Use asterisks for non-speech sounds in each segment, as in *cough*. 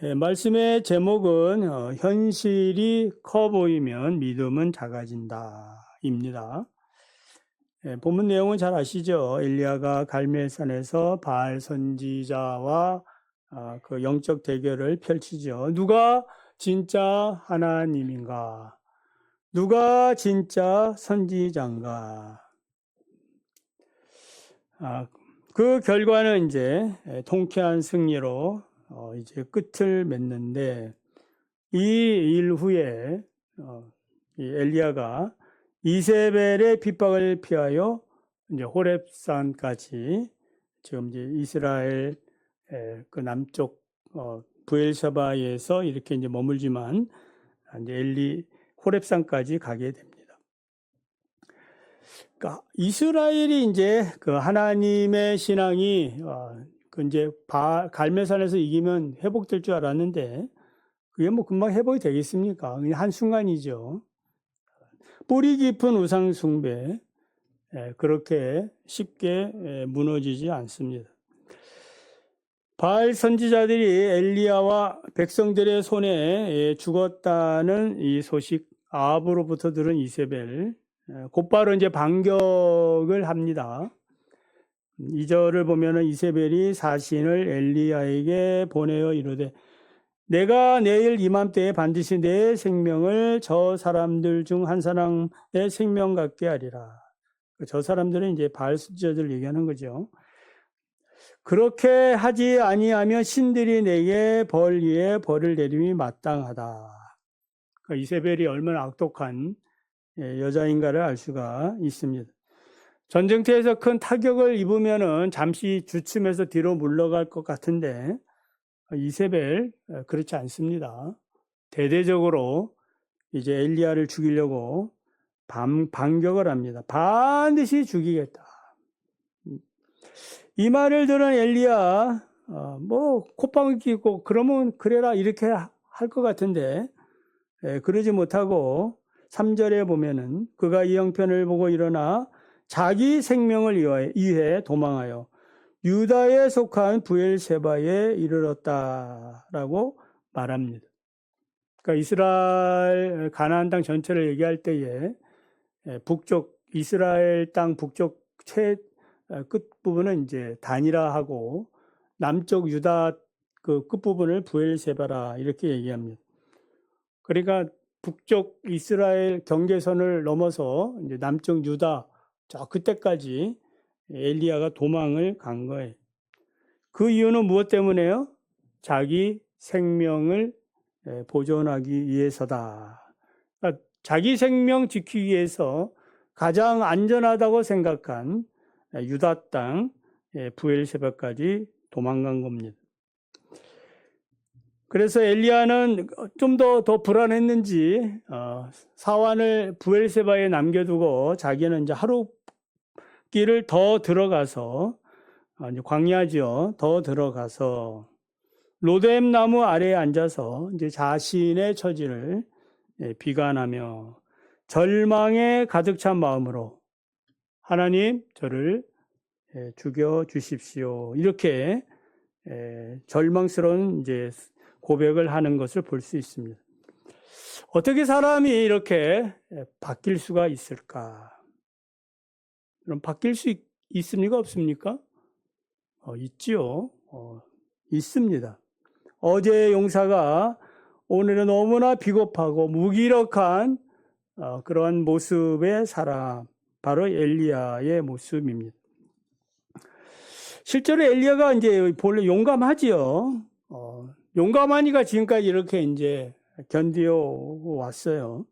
예, 말씀의 제목은 어, 현실이 커 보이면 믿음은 작아진다입니다. 예, 본문 내용은 잘 아시죠? 엘리야가 갈멜산에서 바알 선지자와 아, 그 영적 대결을 펼치죠. 누가 진짜 하나님인가? 누가 진짜 선지자인가? 아, 그 결과는 이제 예, 통쾌한 승리로 어, 이제 끝을 맺는데 이 일 후에 어, 이 엘리야가 이세벨의 핍박을 피하여 이제 호렙산까지 지금 이제 이스라엘 에, 그 남쪽 어, 부엘샤바에서 이렇게 이제 머물지만 이제 엘리 호렙산까지 가게 됩니다. 그러니까 이스라엘이 이제 그 하나님의 신앙이 어, 그 이제 바, 갈매산에서 이기면 회복될 줄 알았는데 그게 뭐 금방 회복이 되겠습니까? 그냥 한 순간이죠. 뿌리 깊은 우상 숭배 예, 그렇게 쉽게 예, 무너지지 않습니다. 바알 선지자들이 엘리야와 백성들의 손에 예, 죽었다는 이 소식 아합으로부터 들은 이세벨 예, 곧바로 이제 반격을 합니다. 2절을 보면은 이세벨이 사신을 엘리야에게 보내어 이르되 내가 내일 이맘때에 반드시 내 생명을 저 사람들 중 한 사람의 생명 같게 하리라. 저 사람들은 이제 바알수자들 얘기하는 거죠. 그렇게 하지 아니하면 신들이 내게 벌 위에 벌을 내림이 마땅하다. 그러니까 이세벨이 얼마나 악독한 예, 여자인가를 알 수가 있습니다. 전쟁터에서 큰 타격을 입으면은 잠시 주춤해서 뒤로 물러갈 것 같은데 이세벨 어, 그렇지 않습니다. 대대적으로 이제 엘리야를 죽이려고 반, 반격을 합니다. 반드시 죽이겠다. 이 말을 들은 엘리야 어, 뭐 콧방울 끼고 그러면 그래라 이렇게 할 것 같은데 예, 그러지 못하고 3절에 보면은 그가 이 형편을 보고 일어나 자기 생명을 위하여- 위해 도망하여 유다에 속한 부엘세바에 이르렀다라고 말합니다. 그러니까 이스라엘 가나안 땅 전체를 얘기할 때에 예, 북쪽 이스라엘 땅 북쪽 최 어, 끝부분은 이제 단이라하고 남쪽 유다 그 끝부분을 부엘세바라 이렇게 얘기합니다. 그러니까 북쪽 이스라엘 경계선을 넘어서 이제 남쪽 유다 저 그때까지 엘리야가 도망을 간 거예요. 그 이유는 무엇 때문에요? 자기 생명을 예, 보존하기 위해서다. 그러니까 자기 생명 지키기 위해서 가장 안전하다고 생각한 유다 땅 예, 부엘세바까지 도망간 겁니다. 그래서 엘리야는 좀 더더 불안했는지 어, 사환을 부엘세바에 남겨두고 자기는 이제 하루 길을 더 들어가서 아, 이제 광야죠. 더 들어가서 로뎀 나무 아래에 앉아서 이제 자신의 처지를 예, 비관하며 절망에 가득 찬 마음으로 하나님 저를 예, 죽여 주십시오. 이렇게 예, 절망스러운 이제 고백을 하는 것을 볼 수 있습니다. 어떻게 사람이 이렇게 예, 바뀔 수가 있을까? 그럼 바뀔 수 있, 있습니까? 없습니까? 어, 있지요. 어, 있습니다. 어제의 용사가 오늘은 너무나 비겁하고 무기력한 어, 그러한 모습의 사람, 바로 엘리야의 모습입니다. 실제로 엘리야가 이제 본래 용감하지요. 어, 용감하니까 지금까지 이렇게 이제 견디어 왔어요.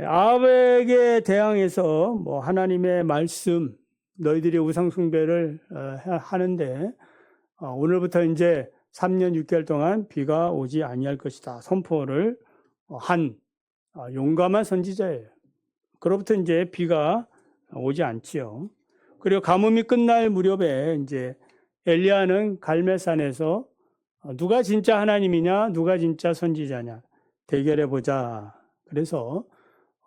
아합에게 대항해서 뭐 하나님의 말씀, 너희들이 우상숭배를 어, 하는데 어, 오늘부터 이제 3년 6개월 동안 비가 오지 아니할 것이다. 선포를 한 어, 용감한 선지자예요. 그로부터 이제 비가 오지 않지요. 그리고 가뭄이 끝날 무렵에 이제 엘리야는 갈멜산에서 누가 진짜 하나님이냐, 누가 진짜 선지자냐 대결해 보자. 그래서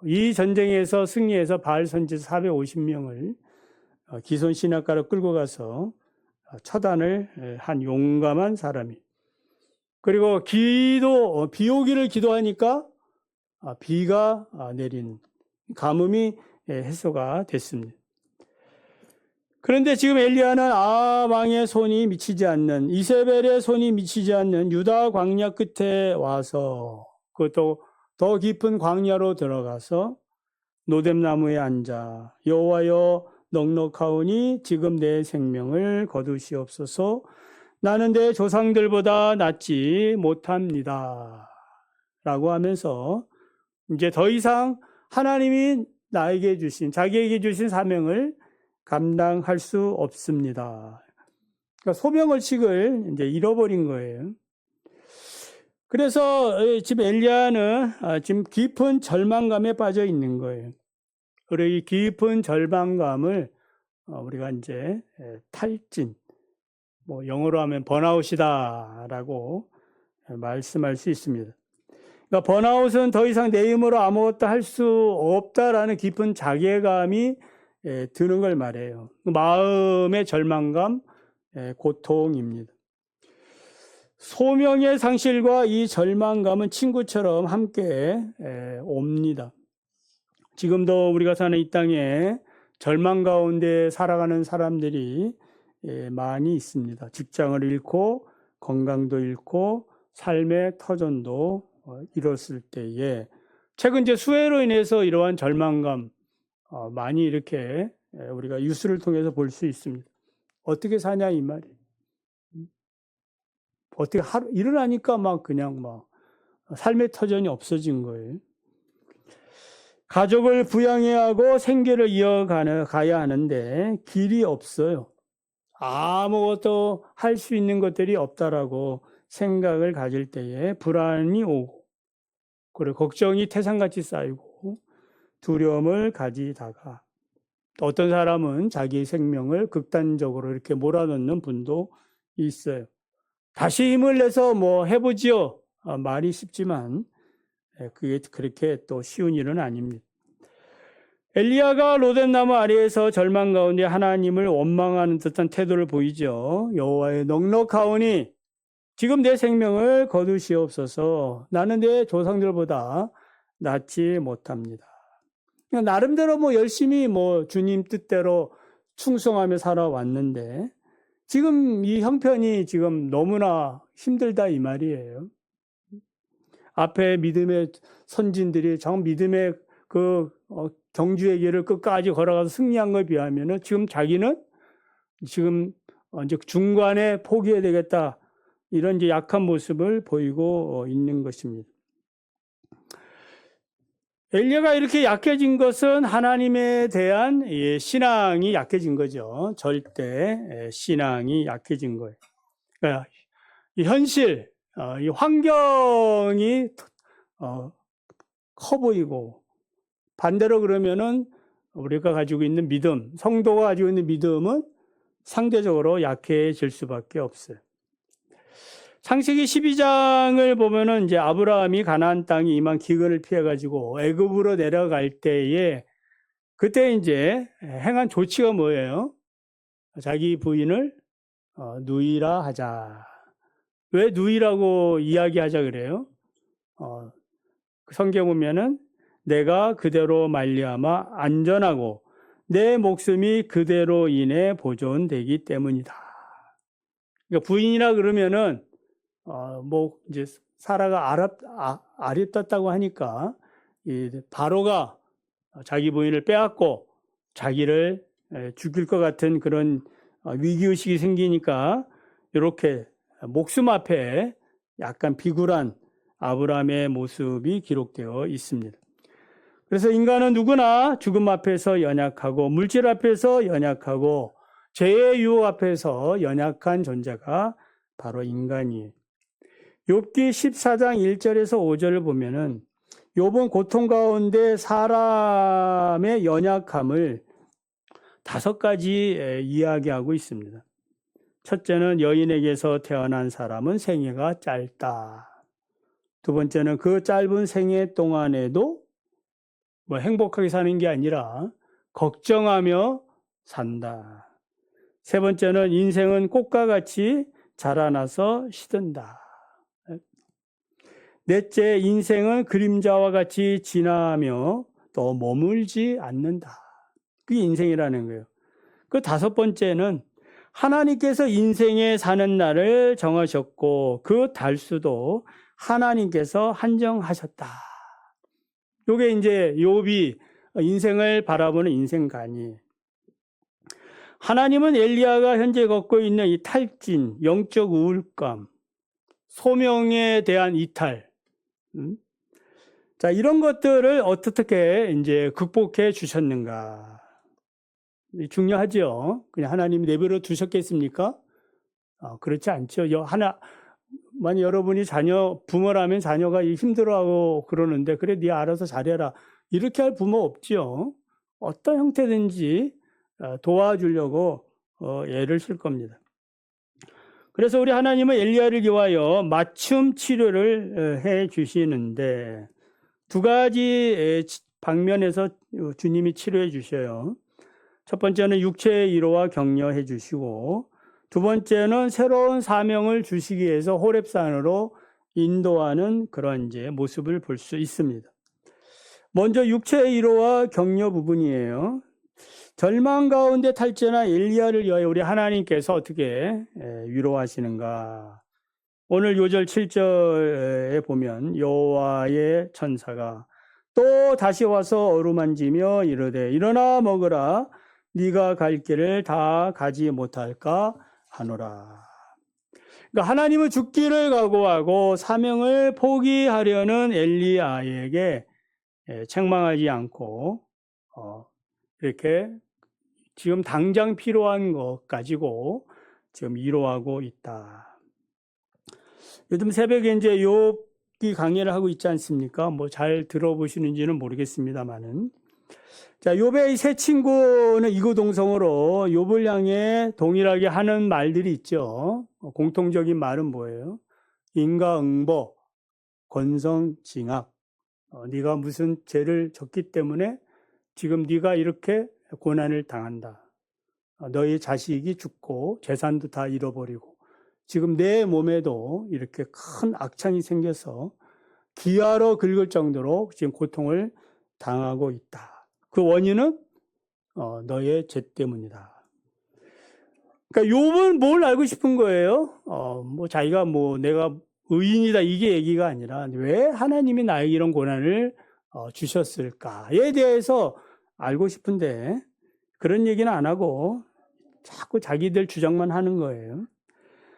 이 전쟁에서 승리해서 바알 선지자 450명을 기손 신학가로 끌고 가서 처단을 한 용감한 사람이 그리고 기도, 어, 비 오기를 기도하니까 아, 비가 아, 내린 가뭄이 예, 해소가 됐습니다. 그런데 지금 엘리야는 아방의 손이 미치지 않는 이세벨의 손이 미치지 않는 유다 광야 끝에 와서 그것도 더 깊은 광야로 들어가서 노뎀나무에 앉아 여호와여 넉넉하오니 지금 내 생명을 거두시옵소서 나는 내 조상들보다 낫지 못합니다. 라고 하면서 이제 더 이상 하나님이 나에게 주신, 자기에게 주신 사명을 감당할 수 없습니다. 그러니까 소명의식을 이제 잃어버린 거예요. 그래서 지금 엘리야는 아, 지금 깊은 절망감에 빠져 있는 거예요. 그리고 이 깊은 절망감을 어, 우리가 이제 탈진, 뭐 영어로 하면 번아웃이다라고 말씀할 수 있습니다. 그러니까 번아웃은 더 이상 내 힘으로 아무것도 할 수 없다라는 깊은 자괴감이 드는 걸 말해요. 마음의 절망감, 고통입니다. 소명의 상실과 이 절망감은 친구처럼 함께 옵니다. 지금도 우리가 사는 이 땅에 절망 가운데 살아가는 사람들이 많이 있습니다. 직장을 잃고 건강도 잃고 삶의 터전도 어, 잃었을 때에 최근 이제 수해로 인해서 이러한 절망감 어, 많이 이렇게 우리가 뉴스를 통해서 볼 수 있습니다. 어떻게 사냐 이 말이에요. 어떻게 하루 일어나니까 막 그냥 막 삶의 터전이 없어진 거예요. 가족을 부양해야 하고 생계를 이어가는 가야 하는데 길이 없어요. 아무것도 할 수 있는 것들이 없다라고 생각을 가질 때에 불안이 오고 그리고 걱정이 태산같이 쌓이고 두려움을 가지다가 어떤 사람은 자기 생명을 극단적으로 이렇게 몰아넣는 분도 있어요. 다시 힘을 내서 뭐 해보지요. 아, 말이 쉽지만 예, 그게 그렇게 또 쉬운 일은 아닙니다. 엘리야가 로덴나무 아래에서 절망 가운데 하나님을 원망하는 듯한 태도를 보이죠. 여호와의 넉넉하오니 지금 내 생명을 거두시옵소서. 나는 내 조상들보다 낫지 못합니다. 나름대로 뭐 열심히 뭐 주님 뜻대로 충성하며 살아왔는데 지금 이 형편이 지금 너무나 힘들다 이 말이에요. 앞에 믿음의 선진들이 정 믿음의 그 어, 경주의 길을 끝까지 걸어가서 승리한 것에 비하면은 지금 자기는 지금 이제 중간에 포기해야 되겠다 이런 이제 약한 모습을 보이고 있는 것입니다. 엘리야가 이렇게 약해진 것은 하나님에 대한 신앙이 약해진 거죠. 절대 신앙이 약해진 거예요. 그러니까 현실, 어, 이 환경이 어, 커 보이고 반대로 그러면은 우리가 가지고 있는 믿음, 성도가 가지고 있는 믿음은 상대적으로 약해질 수밖에 없어요. 창세기 12장을 보면은 이제 아브라함이 가나안 땅에 임한 기근을 피해 가지고 애굽으로 내려갈 때에 그때 이제 행한 조치가 뭐예요? 자기 부인을 어, 누이라 하자. 왜 누이라고 이야기하자 그래요? 어, 성경 보면은 내가 그대로 말리암아 안전하고 내 목숨이 그대로 인해 보존되기 때문이다. 그러니까 부인이라 그러면은 어, 뭐 이제 사라가 아랍 아, 아립답다고 하니까 이 바로가 자기 부인을 빼앗고 자기를 죽일 것 같은 그런 어, 위기 의식이 생기니까 이렇게 목숨 앞에 약간 비굴한 아브라함의 모습이 기록되어 있습니다. 그래서 인간은 누구나 죽음 앞에서 연약하고 물질 앞에서 연약하고 죄의 유혹 앞에서 연약한 존재가 바로 인간이에요. 욥기 14장 1절에서 5절을 보면은 욥은 고통 가운데 사람의 연약함을 다섯 가지 이야기하고 있습니다. 첫째는 여인에게서 태어난 사람은 생애가 짧다. 두 번째는 그 짧은 생애 동안에도 뭐 행복하게 사는 게 아니라 걱정하며 산다. 세 번째는 인생은 꽃과 같이 자라나서 시든다. 넷째, 인생은 그림자와 같이 지나며 또 머물지 않는다. 그게 인생이라는 거예요. 그 다섯 번째는 하나님께서 인생에 사는 날을 정하셨고 그 달수도 하나님께서 한정하셨다. 요게 이제 욥이 인생을 바라보는 인생관이. 하나님은 엘리야가 현재 겪고 있는 이 탈진, 영적 우울감, 소명에 대한 이탈, 음? 자 이런 것들을 어떻게 이제 극복해 주셨는가? 중요하죠. 그냥 하나님이 내버려 두셨겠습니까? 어, 그렇지 않죠. 여, 하나, 만약 여러분이 자녀, 부모라면 자녀가 힘들어하고 그러는데, 그래, 네 알아서 잘해라. 이렇게 할 부모 없죠. 어떤 형태든지 어, 도와주려고 어, 애를 쓸 겁니다. 그래서 우리 하나님은 엘리야를 위하여 맞춤 치료를 어, 해 주시는데, 두 가지 방면에서 주님이 치료해 주셔요. 첫 번째는 육체의 위로와 격려해 주시고 두 번째는 새로운 사명을 주시기 위해서 호랩산으로 인도하는 그런 이제 모습을 볼 수 있습니다. 먼저 육체의 위로와 격려 부분이에요. 절망 가운데 탈전한 엘리야를 위하여 우리 하나님께서 어떻게 위로하시는가? 오늘 요절 7절에 보면 여호와의 천사가 또 다시 와서 어루만지며 이르되 일어나 먹으라 네가 갈 길을 다 가지 못할까 하노라. 그러니까 하나님은 죽기를 각오하고 사명을 포기하려는 엘리야에게 예, 책망하지 않고 어, 이렇게 지금 당장 필요한 것 가지고 지금 위로하고 있다. 요즘 새벽에 이제 욥기 강의를 하고 있지 않습니까? 뭐 잘 들어보시는지는 모르겠습니다만은 자, 욥의 세 친구는 이구동성으로 욥을 향해 동일하게 하는 말들이 있죠. 어, 공통적인 말은 뭐예요? 인가응보, 권성징악. 어, 네가 무슨 죄를 졌기 때문에 지금 네가 이렇게 고난을 당한다. 어, 너희 자식이 죽고 재산도 다 잃어버리고 지금 내 몸에도 이렇게 큰 악창이 생겨서 기아로 긁을 정도로 지금 고통을 당하고 있다. 그 원인은 어, 너의 죄 때문이다. 그러니까 욥은 뭘 알고 싶은 거예요? 어, 뭐 자기가 뭐 내가 의인이다 이게 얘기가 아니라 왜 하나님이 나에게 이런 고난을 어, 주셨을까에 대해서 알고 싶은데 그런 얘기는 안 하고 자꾸 자기들 주장만 하는 거예요.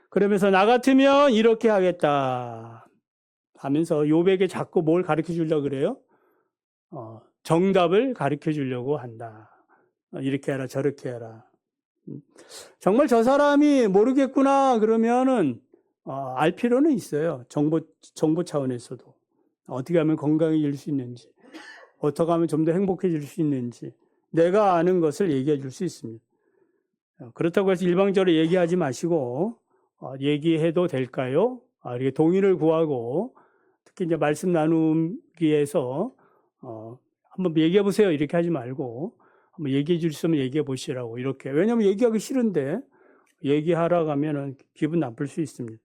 그러면서 나 같으면 이렇게 하겠다 하면서 욥에게 자꾸 뭘 가르쳐 주려 그래요? 어, 정답을 가르쳐 주려고 한다. 어, 이렇게 해라, 저렇게 해라. 음. 정말 저 사람이 모르겠구나 그러면은 어, 알 필요는 있어요. 정보 정보 차원에서도 어떻게 하면 건강해질 수 있는지, 어떻게 하면 좀 더 행복해질 수 있는지 내가 아는 것을 얘기해 줄 수 있습니다. 어, 그렇다고 해서 일방적으로 얘기하지 마시고 어, 얘기해도 될까요? 아, 이렇게 동의를 구하고 특히 이제 말씀 나누기에서 어, 한번 얘기해 보세요. 이렇게 하지 말고 한번 얘기해 줄 수 있으면 얘기해 보시라고 이렇게. 왜냐하면 얘기하기 싫은데 얘기하라고 하면은 기분 나쁠 수 있습니다.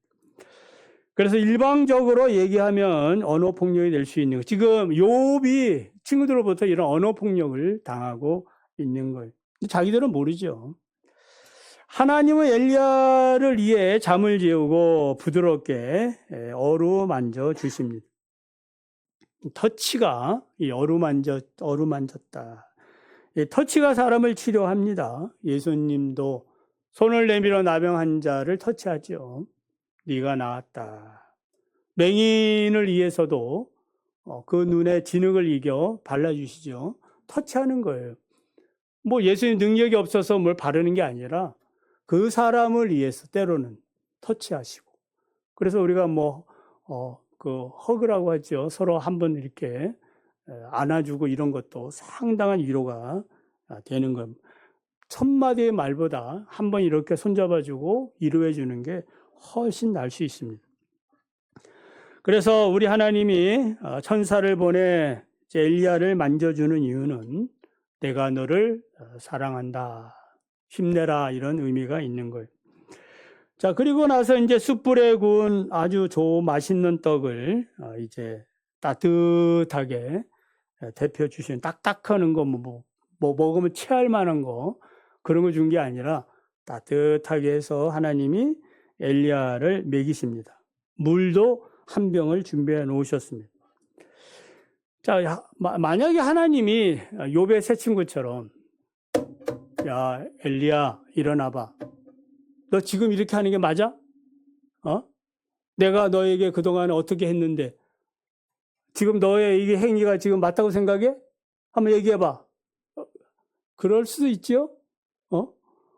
그래서 일방적으로 얘기하면 언어 폭력이 될 수 있는 거. 지금 욥이 친구들로부터 이런 언어 폭력을 당하고 있는 거예요. 자기들은 모르죠. 하나님은 엘리야를 위해 잠을 재우고 부드럽게 어루만져 주십니다. 터치가 어루만졌, 어루만졌다. 터치가 사람을 치료합니다. 예수님도 손을 내밀어 나병 환자를 터치하죠. 네가 나았다. 맹인을 위해서도 어, 그 눈에 진흙을 이겨 발라주시죠. 터치하는 거예요. 뭐 예수님 능력이 없어서 뭘 바르는 게 아니라 그 사람을 위해서 때로는 터치하시고. 그래서 우리가 뭐, 어, 그 허그라고 하죠. 서로 한번 이렇게 안아주고 이런 것도 상당한 위로가 아, 되는 겁니다. 첫 마디의 말보다 한 번 이렇게 손잡아주고 위로해 주는 게 훨씬 나을 수 있습니다. 그래서 우리 하나님이 어, 천사를 보내 엘리야를 만져주는 이유는 내가 너를 어, 사랑한다, 힘내라 이런 의미가 있는 거예요. 자, 그리고 나서 이제 숯불에 구운 아주 좋은 맛있는 떡을 어, 이제 따뜻하게 대표 주신 딱딱하는 거, 뭐, 뭐, 뭐 먹으면 체할 만한 거, 그런 거 준 게 아니라 따뜻하게 해서 하나님이 엘리야를 먹이십니다. 물도 한 병을 준비해 놓으셨습니다. 자, 만약에 하나님이 요배 새 친구처럼 야, 엘리야 일어나 봐. 너 지금 이렇게 하는 게 맞아? 어? 내가 너에게 그동안 어떻게 했는데 지금 너의 이게 행위가 지금 맞다고 생각해? 한번 얘기해 봐. 어, 그럴 수도 있죠. 어?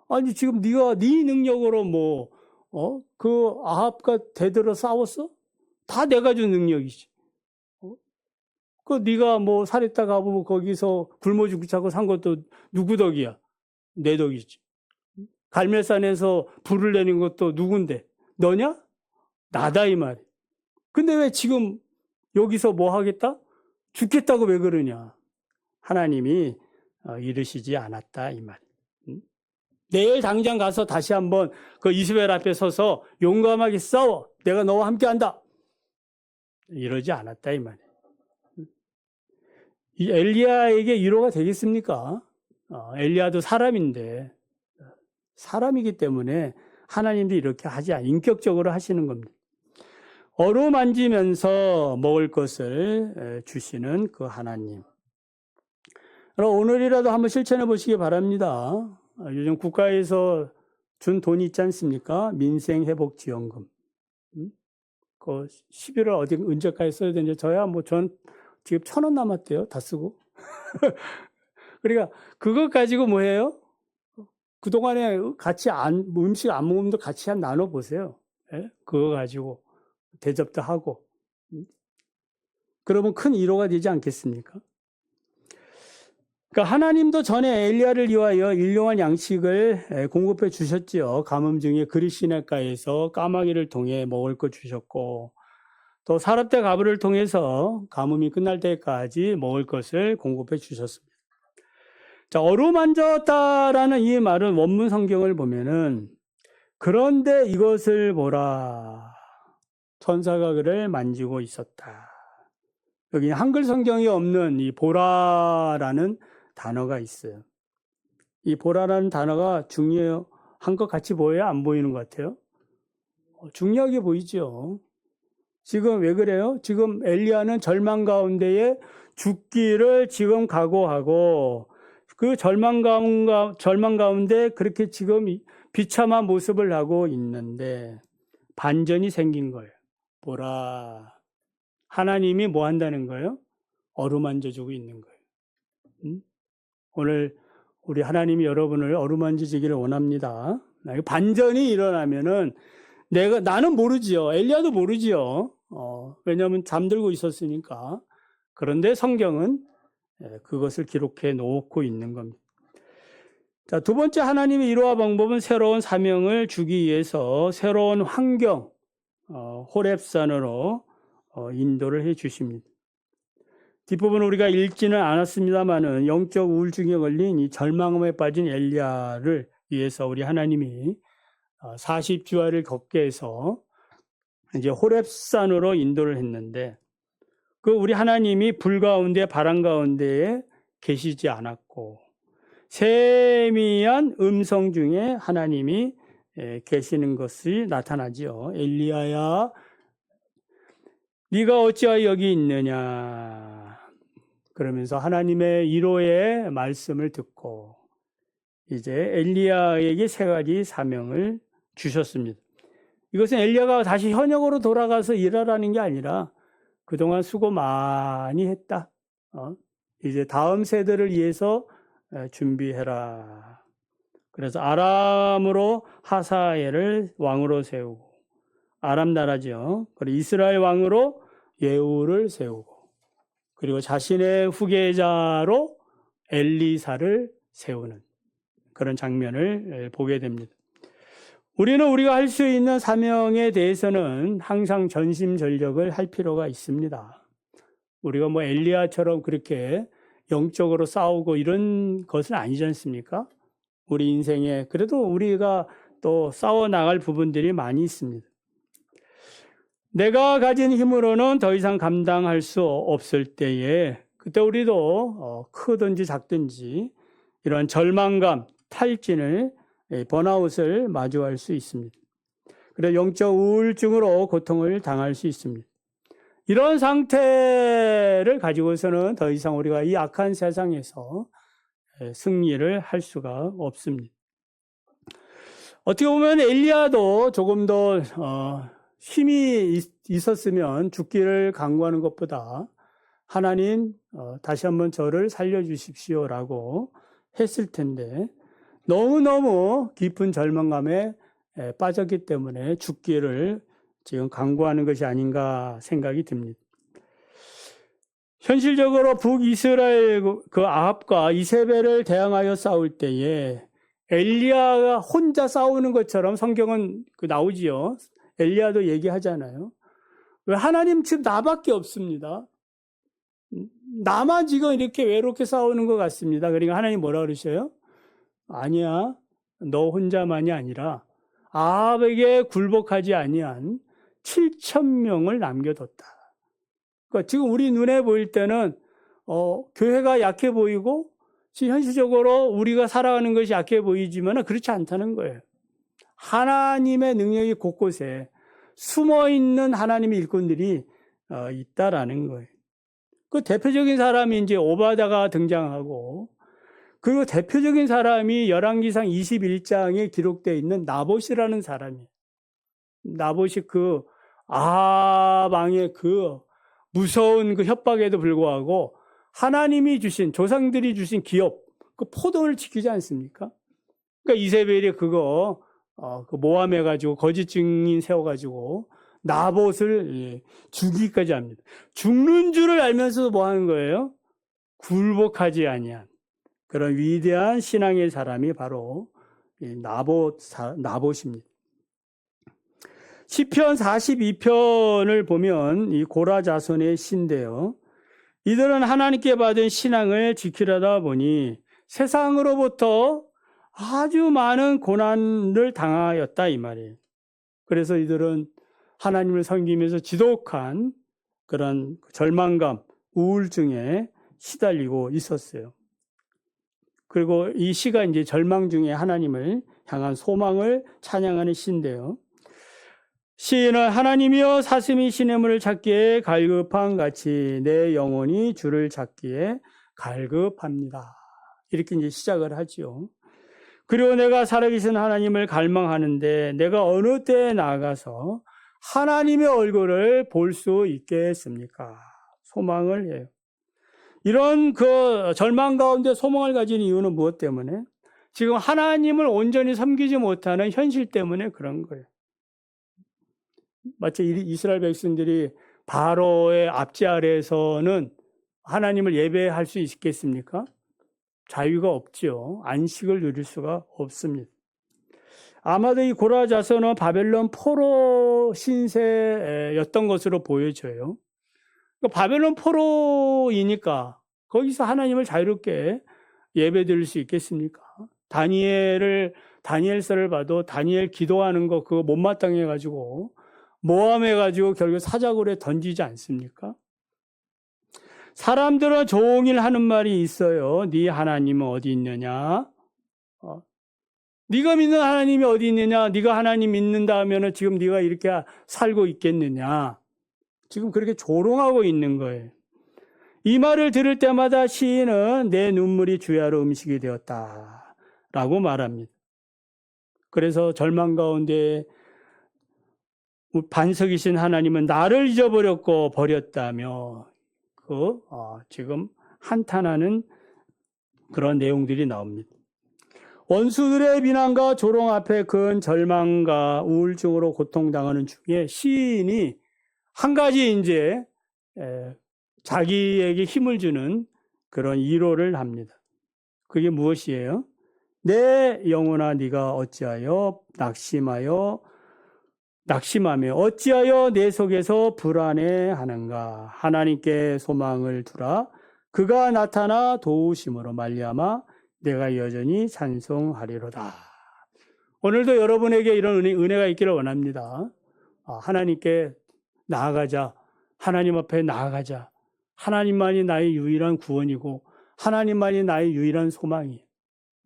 아니 지금 네가 네 능력으로 뭐 어? 그 아합과 대들어 싸웠어? 다 내가 준 능력이지. 어? 그 네가 뭐 살했다 가보고 거기서 굶어 죽고 자고 산 것도 누구 덕이야? 내 덕이지. 갈멜산에서 불을 내는 것도 누군데? 너냐? 나다 이 말. 근데 왜 지금 여기서 뭐 하겠다? 죽겠다고 왜 그러냐? 하나님이 어, 이르시지 않았다 이 말. 응? 내일 당장 가서 다시 한번 그 이스라엘 앞에 서서 용감하게 싸워. 내가 너와 함께 한다. 이러지 않았다 이 말이에요. 이 엘리야에게 위로가 되겠습니까? 어, 엘리야도 사람인데 사람이기 때문에 하나님도 이렇게 하지 않, 인격적으로 하시는 겁니다. 어루만지면서 먹을 것을 에, 주시는 그 하나님. 오늘이라도 한번 실천해 보시기 바랍니다. 어, 요즘 국가에서 준 돈이 있지 않습니까? 민생회복지원금. 음? 그 11월 어디 언제까지 써야 되는지 저야 뭐 전 지금 천 원 남았대요. 다 쓰고. *laughs* 그러니까 그것 가지고 뭐 해요? 그동안에 같이 안, 뭐 음식 안 먹으면 같이 한 나눠 보세요. 예? 그거 가지고 대접도 하고. 음? 그러면 큰 위로가 되지 않겠습니까? 그러니까 하나님도 전에 엘리야를 위하여 일용한 양식을 예, 공급해 주셨지요. 가뭄 중에 그리시네가에서 까마귀를 통해 먹을 것 주셨고, 또 사랍대 가브를 통해서 가뭄이 끝날 때까지 먹을 것을 공급해 주셨습니다. 자, 어루만졌다라는 이 말은 원문 성경을 보면은 그런데 이것을 보라. 천사가 그를 만지고 있었다. 여기 한글 성경이 없는 이 보라라는 단어가 있어요. 이 보라라는 단어가 중요한 것 같이 보여야 안 보이는 것 같아요. 어, 중요하게 보이죠. 지금 왜 그래요? 지금 엘리야는 절망 가운데에 죽기를 지금 각오하고 그 절망 가운데, 절망 가운데 그렇게 지금 비참한 모습을 하고 있는데 반전이 생긴 거예요. 보라. 하나님이 뭐 한다는 거예요? 어루만져 주고 있는 거예요. 음? 오늘 우리 하나님이 여러분을 어루만지기를 원합니다. 반전이 일어나면은 내가 나는 모르지요. 엘리야도 모르지요. 어, 왜냐하면 잠들고 있었으니까. 그런데 성경은 예, 그것을 기록해 놓고 있는 겁니다. 자, 두 번째 하나님의 이로와 방법은 새로운 사명을 주기 위해서 새로운 환경, 어, 호랩산으로 어, 인도를 해 주십니다. 뒷부분 우리가 읽지는 않았습니다만은 영적 우울증에 걸린 이 절망음에 빠진 엘리야를 위해서 우리 하나님이 40주화를 걷게 해서 이제 호랩산으로 인도를 했는데 그 우리 하나님이 불 가운데 바람 가운데에 계시지 않았고 세미한 음성 중에 하나님이 계시는 것이 나타나지요. 엘리야야 네가 어찌하여 여기 있느냐 그러면서 하나님의 이로의 말씀을 듣고 이제 엘리야에게 세 가지 사명을 주셨습니다. 이것은 엘리야가 다시 현역으로 돌아가서 일하라는 게 아니라 그동안 수고 많이 했다. 어? 이제 다음 세대를 위해서 준비해라. 그래서 아람으로 하사엘을 왕으로 세우고 아람 나라죠. 그리고 이스라엘 왕으로 예후를 세우고 그리고 자신의 후계자로 엘리사를 세우는 그런 장면을 보게 됩니다. 우리는 우리가 할 수 있는 사명에 대해서는 항상 전심전력을 할 필요가 있습니다. 우리가 뭐 엘리야처럼 그렇게 영적으로 싸우고 이런 것은 아니지 않습니까? 우리 인생에 그래도 우리가 또 싸워 나갈 부분들이 많이 있습니다. 내가 가진 힘으로는 더 이상 감당할 수 없을 때에 그때 우리도 어, 크든지 작든지 이러한 절망감, 탈진을 예, 번아웃을 마주할 수 있습니다. 그래서 영적 우울증으로 고통을 당할 수 있습니다. 이런 상태를 가지고서는 더 이상 우리가 이 악한 세상에서 예, 승리를 할 수가 없습니다. 어떻게 보면 엘리야도 조금 더 어, 힘이 있- 있었으면 죽기를 강구하는 것보다 하나님 어, 다시 한번 저를 살려주십시오라고 했을 텐데 너무너무 깊은 절망감에 에, 빠졌기 때문에 죽기를 지금 강구하는 것이 아닌가 생각이 듭니다. 현실적으로 북이스라엘 그- 그 아합과 이세벨을 대항하여 싸울 때에 엘리야가 혼자 싸우는 것처럼 성경은 그 나오지요. 엘리야도 얘기하잖아요. 왜 하나님 지금 나밖에 없습니다. 나만 지금 이렇게 외롭게 싸우는 것 같습니다. 그러니까 하나님 뭐라 그러셔요? 아니야. 너 혼자만이 아니라 아합에게 굴복하지 아니한 7천 명을 남겨뒀다. 그러니까 지금 우리 눈에 보일 때는 어, 교회가 약해 보이고 지금 현실적으로 우리가 살아가는 것이 약해 보이지만 그렇지 않다는 거예요. 하나님의 능력이 곳곳에 숨어 있는 하나님의 일꾼들이 어, 있다라는 거예요. 그 대표적인 사람이 이제 오바다가 등장하고 그리고 대표적인 사람이 열왕기상 21장에 기록되어 있는 나봇이라는 사람이에요. 나봇이 그 아방의 그 무서운 그 협박에도 불구하고 하나님이 주신 조상들이 주신 기업 그 포도를 지키지 않습니까? 그러니까 이세벨이 그거 어, 그 모함해 가지고 거짓 증인 세워 가지고 나봇을 예, 죽이기까지 합니다. 죽는 줄을 알면서도 뭐 하는 거예요? 굴복하지 아니한 그런 위대한 신앙의 사람이 바로 이 나봇 사- 나봇입니다. 시편 42편을 보면 이 고라 자손의 시인데요. 이들은 하나님께 받은 신앙을 지키려다 보니 세상으로부터 아주 많은 고난을 당하였다 이 말이에요. 그래서 이들은 하나님을 섬기면서 지독한 그런 절망감, 우울증에 시달리고 있었어요. 그리고 이 시가 이제 절망 중에 하나님을 향한 소망을 찬양하는 시인데요. 시인은 하나님이여 사슴이 시냇물을 찾기에 갈급한 같이 내 영혼이 주를 찾기에 갈급합니다. 이렇게 이제 시작을 하지요. 그리고 내가 살아계신 하나님을 갈망하는데 내가 어느 때에 나가서 하나님의 얼굴을 볼 수 있겠습니까? 소망을 해요. 이런 그 절망 가운데 소망을 가진 이유는 무엇 때문에? 지금 하나님을 온전히 섬기지 못하는 현실 때문에 그런 거예요. 마치 이- 이스라엘 백성들이 바로의 압제 아래에서는 하나님을 예배할 수 있겠습니까? 자유가 없지요. 안식을 누릴 수가 없습니다. 아마도 이 고라 자손은 바벨론 포로 신세였던 것으로 보여져요. 그러니까 바벨론 포로이니까 거기서 하나님을 자유롭게 예배 드릴 수 있겠습니까? 다니엘을 다니엘서를 봐도 다니엘 기도하는 거 그거 못마땅해 가지고 모함해 가지고 결국 사자굴에 던지지 않습니까? 사람들은 종일 하는 말이 있어요. 네 하나님은 어디 있느냐? 어, 네가 믿는 하나님이 어디 있느냐? 네가 하나님 믿는다 하면은 지금 네가 이렇게 살고 있겠느냐? 지금 그렇게 조롱하고 있는 거예요. 이 말을 들을 때마다 시인은 내 눈물이 주야로 음식이 되었다. 라고 말합니다. 그래서 절망 가운데 반석이신 하나님은 나를 잊어버렸고 버렸다며 그 어, 지금 한탄하는 그런 내용들이 나옵니다. 원수들의 비난과 조롱 앞에 큰 절망과 우울증으로 고통당하는 중에 시인이 한 가지 이제 에, 자기에게 힘을 주는 그런 위로를 합니다. 그게 무엇이에요? 내 영혼아 네가 어찌하여 낙심하여 낙심하며 어찌하여 내 속에서 불안해하는가 하나님께 소망을 두라 그가 나타나 도우심으로 말미암아 내가 여전히 찬송하리로다 오늘도 여러분에게 이런 은혜, 은혜가 있기를 원합니다. 아, 하나님께 나아가자. 하나님 앞에 나아가자. 하나님만이 나의 유일한 구원이고 하나님만이 나의 유일한 소망이.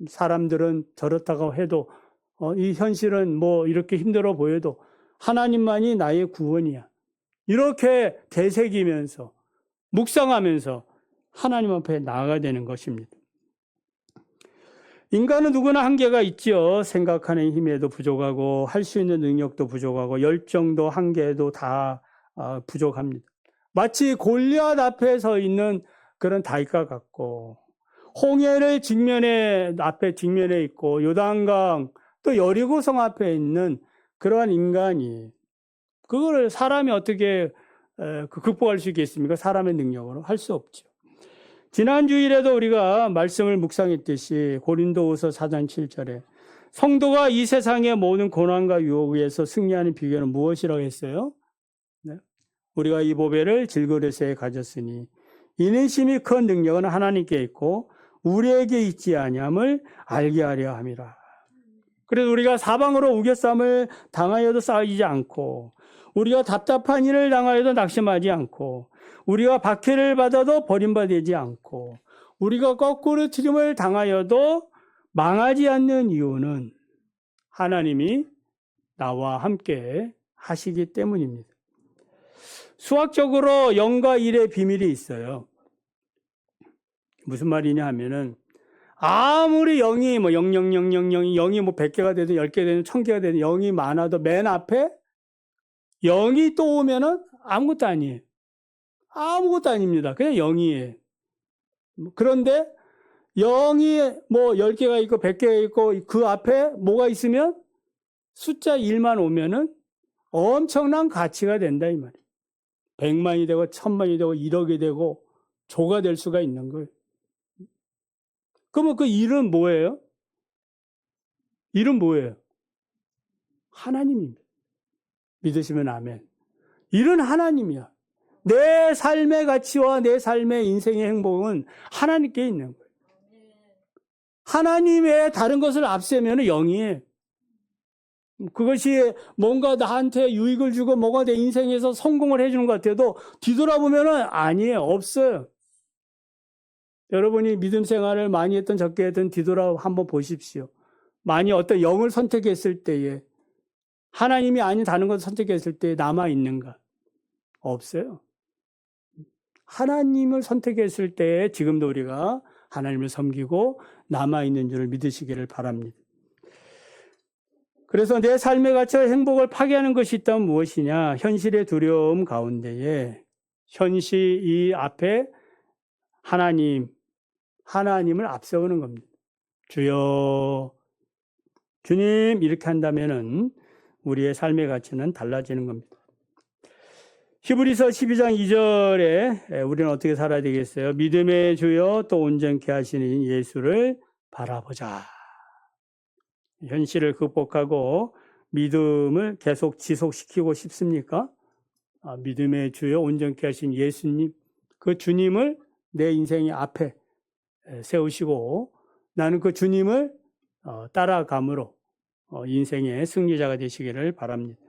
사람들은 저렇다고 해도 어, 이 현실은 뭐 이렇게 힘들어 보여도 하나님만이 나의 구원이야. 이렇게 되새기면서 묵상하면서 하나님 앞에 나아가야 되는 것입니다. 인간은 누구나 한계가 있죠. 생각하는 힘에도 부족하고 할 수 있는 능력도 부족하고 열정도 한계도 다 아, 부족합니다. 마치 골리앗 앞에 서 있는 그런 다윗과 같고 홍해를 직면에 앞에 직면에 있고 요단강 또 여리고성 앞에 있는 그러한 인간이 그거를 사람이 어떻게 에, 그 극복할 수 있겠습니까? 사람의 능력으로 할 수 없죠. 지난 주일에도 우리가 말씀을 묵상했듯이 고린도후서 4장 7절에 성도가 이 세상의 모든 고난과 유혹 위에서 승리하는 비결은 무엇이라고 했어요? 네. 우리가 이 보배를 질그릇에 가졌으니 이는 심히 큰 능력은 하나님께 있고 우리에게 있지 아니함을 알게 하려 함이라. 그래서 우리가 사방으로 우겨쌈을 당하여도 쌓이지 않고 우리가 답답한 일을 당하여도 낙심하지 않고 우리가 박해를 받아도 버림받지 않고 우리가 거꾸로 트림을 당하여도 망하지 않는 이유는 하나님이 나와 함께 하시기 때문입니다. 수학적으로 0과 1의 비밀이 있어요. 무슨 말이냐 하면은 아무리 0이 뭐 00000이 0이 뭐 100개가 되든 10개 되든 1000개가 되든 0이 많아도 맨 앞에 0이 또 오면은 아무것도 아니에요. 아무것도 아닙니다. 그냥 0이에요. 그런데 0이 뭐 10개가 있고 100개가 있고 그 앞에 뭐가 있으면 숫자 1만 오면은 엄청난 가치가 된다 이 말이에요. 100만이 되고 1000만이 되고 1억이 되고 조가 될 수가 있는 거예요. 그러면 그 일은 뭐예요? 일은 뭐예요? 하나님입니다. 믿으시면 아멘. 일은 하나님이야. 내 삶의 가치와 내 삶의 인생의 행복은 하나님께 있는 거예요. 하나님의 다른 것을 앞세면 영이에요. 그것이 뭔가 나한테 유익을 주고 뭐가 내 인생에서 성공을 해주는 것 같아도 뒤돌아보면 아니에요. 없어요. 여러분이 믿음 생활을 많이 했던 적게 했던 뒤돌아 한번 보십시오. 많이 어떤 영을 선택했을 때에 하나님이 아닌 다른 것을 선택했을 때 남아 있는가? 없어요. 하나님을 선택했을 때 지금도 우리가 하나님을 섬기고 남아 있는 줄을 믿으시기를 바랍니다. 그래서 내 삶의 가치와 행복을 파괴하는 것이 있다면 무엇이냐? 현실의 두려움 가운데에 현실 이 앞에 하나님, 하나님을 앞세우는 겁니다. 주여, 주님, 이렇게 한다면은 우리의 삶의 가치는 달라지는 겁니다. 히브리서 12장 2절에 우리는 어떻게 살아야 되겠어요? 믿음의 주여 또 온전케 하시는 예수를 바라보자. 현실을 극복하고 믿음을 계속 지속시키고 싶습니까? 아, 믿음의 주여 온전케 하신 예수님, 그 주님을 내 인생의 앞에 세우시고 나는 그 주님을 어, 따라감으로 어, 인생의 승리자가 되시기를 바랍니다.